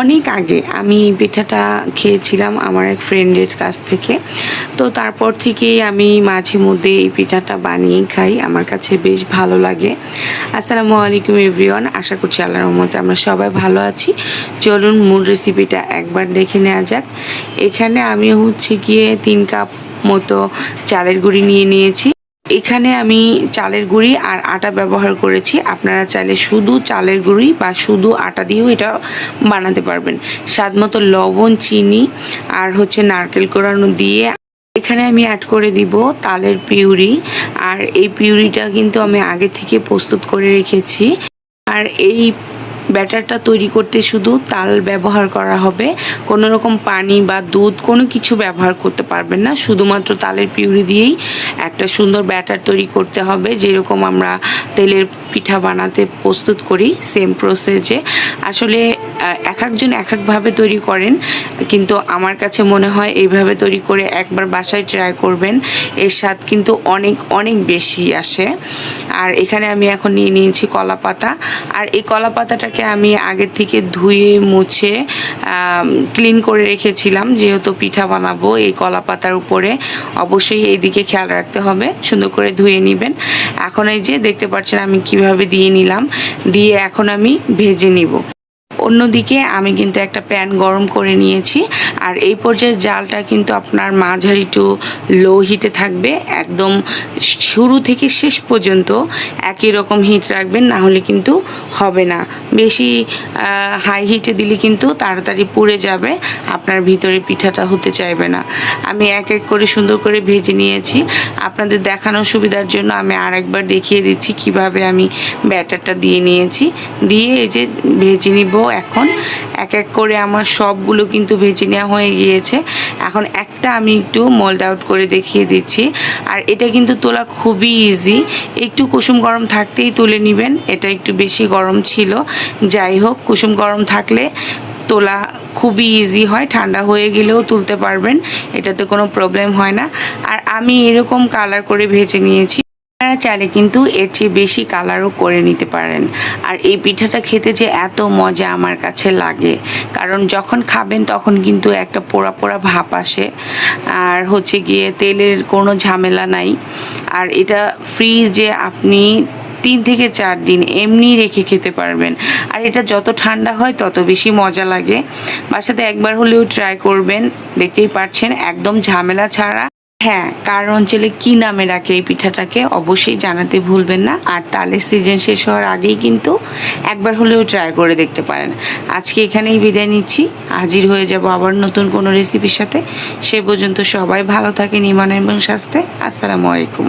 অনেক আগে আমি পিঠাটা খেয়েছিলাম আমার এক ফ্রেন্ডের কাছ থেকে। তো তারপর থেকেই আমি মাঝে মধ্যে এই পিঠাটা বানিয়ে খাই, আমার কাছে বেশ ভালো লাগে। আসসালামু আলাইকুম এভরিওয়ান আশা করছি আল্লাহর রহমতে আমরা সবাই ভালো আছি। চলুন মূল রেসিপিটা একবার দেখে নেওয়া যাক। এখানে আমি হচ্ছে গিয়ে তিন কাপ মতো চালের গুঁড়ি নিয়ে নিয়েছি। এখানে আমি চালের গুঁড়ি আর আটা ব্যবহার করেছি। আপনারা চাইলে শুধু চালের গুঁড়ি বা শুধু আটা দিয়েও এটা বানাতে পারবেন। স্বাদ মতো লবণ, চিনি আর হচ্ছে নারকেল কোড়ানো দিয়ে এখানে আমি অ্যাড করে দিব তালের পিউরি। আর এই পিউরিটা কিন্তু আমি আগে থেকে প্রস্তুত করে রেখেছি। আর এই ব্যাটারটা তৈরি করতে শুধু তাল ব্যবহার করা হবে। কোনো রকম পানি বা দুধ কোনো কিছু ব্যবহার করতে পারবেন না। শুধুমাত্র তালের পিউরি দিয়েই একটা সুন্দর ব্যাটার তৈরি করতে হবে। যেরকম আমরা তেলের পিঠা বানাতে প্রস্তুত করি সেম প্রসেসে আসলে এক একজন এক একভাবে তৈরি করেন, কিন্তু আমার কাছে মনে হয় এইভাবে তৈরি করে একবার বাসায় ট্রাই করবেন, এর স্বাদ কিন্তু অনেক অনেক বেশি আসে। আর এখানে আমি এখন নিয়ে নিয়েছি কলা পাতা আর এই কলা পাতাটাকে আমি আগের থেকে ধুয়ে, মুছে ক্লিন করে রেখেছিলাম, যেহেতু পিঠা বানাবো এই কলা পাতার উপরে। অবশ্যই এই দিকে খেয়াল রাখতে হবে, সুন্দর করে ধুয়ে নেবেন। এখন এই যে, দেখতে পাচ্ছেন আমি কীভাবে দিয়ে নিলাম। দিয়ে এখন আমি ভেজে নিব। অন্যদিকে আমি কিন্তু একটা প্যান গরম করে নিয়েছি। আর এই পর্যায়ে জালটা কিন্তু আপনার মাঝারি টু লো হিটে থাকবে। একদম শুরু থেকে শেষ পর্যন্ত একই রকম হিট রাখবেন, না হলে কিন্তু হবে না। বেশি হাই হিটে দিলে কিন্তু তাড়াতাড়ি পুড়ে যাবে, আপনার ভিতরে পিঠাটা হতে চাইবে না। আমি এক এক করে সুন্দর করে ভেজে নিয়েছি। আপনাদের দেখানোর সুবিধার জন্য আমি আরেকবার দেখিয়ে দিচ্ছি কীভাবে আমি ব্যাটারটা দিয়ে নিয়েছি। দিয়ে এই যে ভেজে নিব। এখন এক এক করে আমার সবগুলো কিন্তু ভেজে নেওয়া হয়ে গিয়েছে। এখন একটা আমি একটু মোল্ড আউট করে দেখিয়ে দিচ্ছি। আর এটা কিন্তু তোলা খুবই ইজি একটু কুসুম গরম থাকতেই তুলে নেবেন। এটা একটু বেশি গরম ছিল। যাই হোক, কুসুম গরম থাকলে তোলা খুবই ইজি হয়। ঠান্ডা হয়ে গেলেও তুলতে পারবেন। এটাতে কোনো প্রবলেম হয় না। আর আমি এরকম কালার করে ভেজে নিয়েছি। আপনারা চাইলে কিন্তু এর চেয়ে বেশি কালারও করে নিতে পারেন। আর এই পিঠাটা খেতে যে এত মজা আমার কাছে লাগে। কারণ যখন খাবেন তখন কিন্তু একটা পোড়া পোড়া ভাপ আসে। আর হচ্ছে গিয়ে তেলের কোনো ঝামেলা নাই। আর এটা ফ্রিজে আপনি তিন থেকে চার দিন এমনি রেখে খেতে পারবেন। আর এটা যত ঠান্ডা হয় তত বেশি মজা লাগে। বাসাতে একবার হলেও ট্রাই করবেন। দেখতেই পাচ্ছেন একদম ঝামেলা ছাড়া। হ্যাঁ কার অঞ্চলে কি নামে রাখে এই পিঠাটাকে অবশ্যই জানাতে ভুলবেন না। আর তালের সিজন শেষ হওয়ার আগেই কিন্তু একবার হলেও ট্রাই করে দেখতে পারেন। আজকে এখানেই বিদায় নিচ্ছি। হাজির হয়ে যাব আবার নতুন কোনো রেসিপির সাথে। সে পর্যন্ত সবাই ভালো থাকেন ইমান এবং স্বাস্থ্যে। আসসালামু আলাইকুম।